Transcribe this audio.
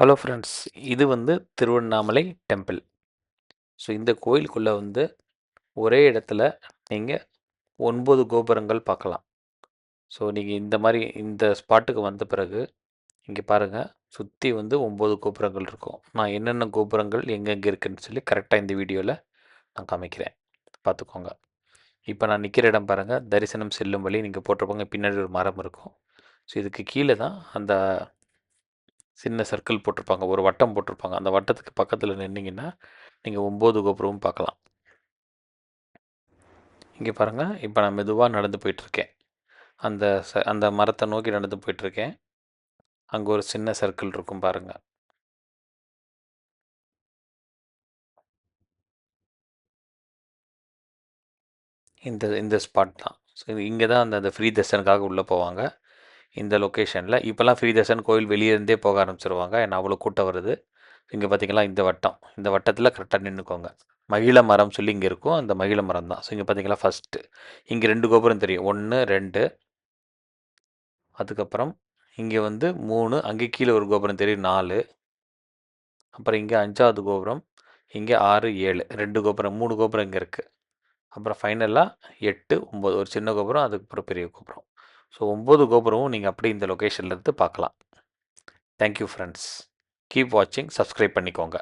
Hello friends இது வந்து Tiruvannamalai temple so இந்த கோயிலுக்குள்ளே வந்து ஒரே இடத்துல நீங்கள் ஒன்பது கோபுரங்கள் பார்க்கலாம். ஸோ நீங்கள் இந்த மாதிரி இந்த ஸ்பாட்டுக்கு வந்த பிறகு இங்கே பாருங்கள் சுற்றி வந்து ஒம்பது கோபுரங்கள் இருக்கும். நான் என்னென்ன கோபுரங்கள் எங்கெங்கே இருக்குன்னு சொல்லி கரெக்டாக இந்த வீடியோவில் நான் காமிக்கிறேன். பார்த்துக்கோங்க. இப்போ நான் நிற்கிற இடம் பாருங்கள் தரிசனம் செல்லும் வழி நீங்கள் போட்டிருப்பாங்க பின்னாடி ஒரு மரம் இருக்கும். ஸோ இதுக்கு கீழே தான் அந்த சின்ன சர்க்கிள் போட்டிருப்பாங்க. ஒரு வட்டம் போட்டிருப்பாங்க. அந்த வட்டத்துக்கு பக்கத்தில் நின்னீங்கன்னா நீங்கள் ஒம்பது கோபுரமும் பார்க்கலாம். இங்கே பாருங்கள் இப்போ நான் மெதுவாக நடந்து போயிட்டுருக்கேன். அந்த ச அந்த மரத்தை நோக்கி நடந்து போயிட்டுருக்கேன். அங்கே ஒரு சின்ன சர்க்கிள் இருக்கும் பாருங்கள் இந்த இந்த ஸ்பாட் தான். ஸோ இங்கே தான் அந்த அந்த ஃப்ரீ தர்ஷனுக்காக உள்ளே போவாங்க. இந்த லொக்கேஷனில் இப்போல்லாம் ஃப்ரீ தர்ஷன் கோயில் வெளியேருந்தே போக ஆரம்பிச்சிருவாங்க. ஏன்னா அவ்வளோ கூட்டம் வருது. இங்கே பார்த்தீங்களா இந்த வட்டம். இந்த வட்டத்தில் கரெக்டாக நின்றுக்கோங்க மகிழ மரம் சொல்லி இங்கே இருக்கும். அந்த மகிழ மரம் தான். ஸோ இங்கே பார்த்தீங்களா ஃபஸ்ட்டு இங்கே ரெண்டு கோபுரம் தெரியும். ஒன்று ரெண்டு. அதுக்கப்புறம் இங்கே வந்து மூணு அங்கே கீழே ஒரு கோபுரம் தெரியும். நாலு. அப்புறம் இங்கே அஞ்சாவது கோபுரம் இங்கே ஆறு ஏழு. ரெண்டு கோபுரம் மூணு கோபுரம் இங்கே இருக்குது அப்புறம் ஃபைனலாக எட்டு ஒம்பது ஒரு சின்ன கோபுரம் அதுக்கப்புறம் பெரிய கோபுரம். ஸோ ஒம்பது கோபுரமும் நீங்கள் அப்படி இந்த லொக்கேஷன்லேருந்து பார்க்கலாம். Thank you friends. கீப் வாட்சிங் சப்ஸ்கிரைப் பண்ணிக்கோங்க.